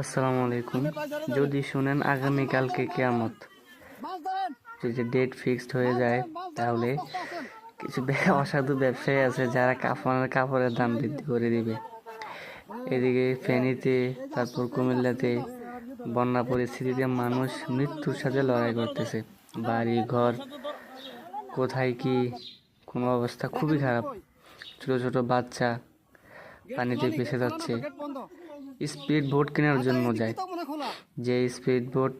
আসসালামু আলাইকুম। যদি শুনেন আগামীকালকে কেয়ামত, যদি ডেট ফিক্সড হয়ে যায়, তাহলে কিছু অসাধু ব্যবসায়ী আছে যারা কাপড়ের কাপড়ের দাম বৃদ্ধি করে দিবে। এদিকে ফেনীতে, তারপর কুমিল্লাতে বন্যা পরিস্থিতিতে মানুষ মৃত্যুর সাথে লড়াই করতেছে। বাড়ি, ঘর, কোথায় কি, কোনো অবস্থা খুবই খারাপ। ছোট ছোট বাচ্চা পানিতে ভেসে যাচ্ছে। স্পিড বোট কেনার জন্য যায়। যে স্পিড বোট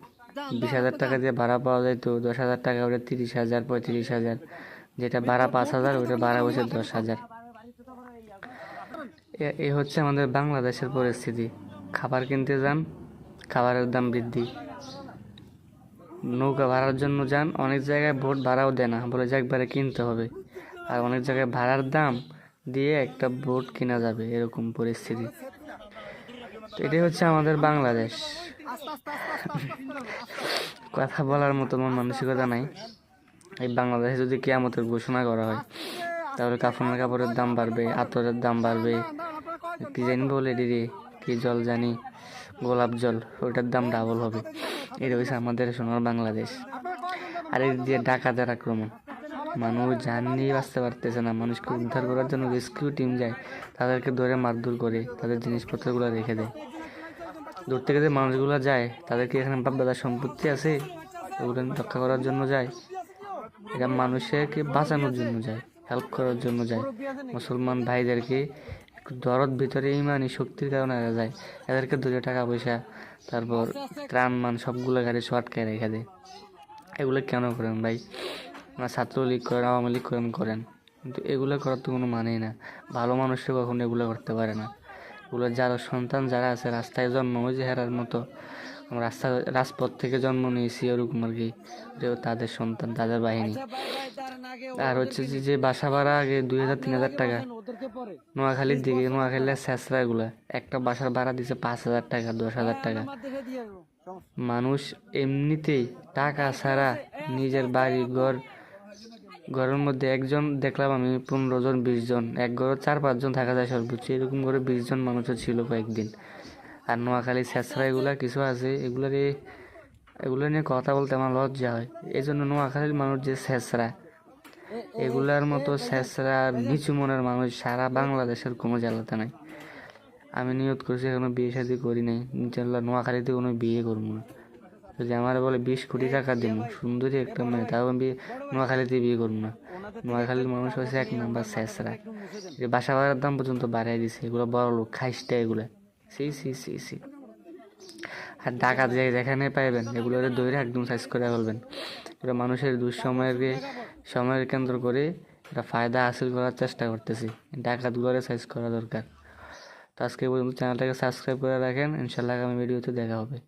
বিশ হাজার টাকা দিয়ে ভাড়া পাওয়া যায় তো দশ হাজার টাকা, ওটা তিরিশ হাজার, পঁয়ত্রিশ হাজার। যেটা ভাড়া পাঁচ হাজার, ওটা ভাড়া বসে দশ হাজার। এ- হচ্ছে আমাদের বাংলাদেশের পরিস্থিতি। খাবার কিনতে যান, খাবারের দাম বৃদ্ধি। নৌকা ভাড়ার জন্য যান, অনেক জায়গায় বোট ভাড়াও দেয় না, বলে যে একবারে কিনতে হবে। আর অনেক জায়গায় ভাড়ার দাম দিয়ে একটা বোট কেনা যাবে, এরকম পরিস্থিতি। তো এটাই হচ্ছে আমাদের বাংলাদেশ। কথা বলার মতো মন মানসিকতা নাই। এই বাংলাদেশে যদি কেয়ামতের ঘোষণা করা হয়, তাহলে কাফনের কাপড়ের দাম বাড়বে, আতরের দাম বাড়বে। কি জানি বলে দিদি কি জল জানি, গোলাপ জল, ওটার দাম ডাবল হবে। এটা হচ্ছে আমাদের সোনার বাংলাদেশ। আর এই দিয়ে ডাকাতের আক্রমণ, মানুষ নিয়ে বাঁচতে পারতেছে না। মানুষকে উদ্ধার করার জন্য রেস্কিউ টিম যায়, তাদেরকে ধরে মারধর করে, তাদের জিনিসপত্রগুলো রেখে দেয়। দূর থেকে যে মানুষগুলো যায় তাদের কি এখানে বাপ দাদার সম্পত্তি আছে ওগুলো রক্ষা করার জন্য যায়। এরা মানুষকে বাঁচানোর জন্য যায় হেল্প করার জন্য যায়। মুসলমান ভাইদেরকে দরদ ভিতরে ইমানি শক্তির কারণে এরা যায়। এদেরকে ধরে টাকা পয়সা, তারপর ত্রাণ মান সবগুলো গাড়ি শর্টকে রেখে দেয়। এগুলো কেন করেন ভাই? না ছাত্রলীগ করেন, আওয়ামী লীগ করেন করেন। কিন্তু এগুলো করার তো কোনো মানেই না। ভালো মানুষরা কখনো এগুলো করতে পারে না। এগুলো যারা সন্তান যারা আছে, রাস্তায় জন্ম যে হেরার মতো রাস্তা, রাজপথ থেকে জন্ম নিয়েছি ওরকম আর কি। তাদের সন্তান, তাদের বাহিনী। আর হচ্ছে যে যে বাসা ভাড়া আগে দুই হাজার, তিন হাজার টাকা। নোয়াখালীর দিকে, নোয়াখালীর এগুলা। একটা বাসার ভাড়া দিছে পাঁচ হাজার টাকা, দশ হাজার টাকা। মানুষ এমনিতেই টাকা ছাড়া নিজের বাড়ি, ঘর ঘরের মধ্যে একজন দেখলাম আমি পনেরো জন, বিশ জন। এক ঘরে চার পাঁচজন থাকা যায় সর্বোচ্চ। এরকম করে বিশ জন মানুষও ছিল কয়েকদিন। আর নোয়াখালী ছেঁচড়া এগুলা কিছু আছে, এগুলোরে, এগুলো নিয়ে কথা বলতে আমার লজ্জা হয়। এই জন্য নোয়াখালীর মানুষ যে ছেঁচড়া এগুলার মতো ছেঁচড়া নিচু মনের মানুষ সারা বাংলাদেশের কোনো জেলাতে নাই। আমি নিয়ত করছি এখনও বিয়ে শাদি করি নাই। ইনশাল্লাহ নোয়াখালীতে কোনো বিয়ে করব না। যদি আমার বলে বিশ কোটি টাকা দিন, সুন্দরী একটা মেয়ে, তাও আমি নোয়াখালীতে বিয়ে করব না। নোয়াখালীর মানুষ হয়েছে এক নাম্বার যে বাসা ভাড়ার দাম পর্যন্ত বাড়াই দিছে, এগুলো বড় লোক, খাইসটা এগুলো। C C C C. আর টাকা যে যেখানে পাইবেন, এগুলো দৈরে একদম সাইজ করে ফেলবেন। এটা মানুষের দুঃসময়কে সময়ের কেন্দ্র করে এটা ফায়দা হাসিল করার চেষ্টা করতেছি। ডাকাতগুলোরে সাইজ করা দরকার। তো আজকে পর্যন্ত চ্যানেলটাকে সাবস্ক্রাইব করে রাখেন। ইনশাল্লাহ আগামী ভিডিওতে দেখা হবে।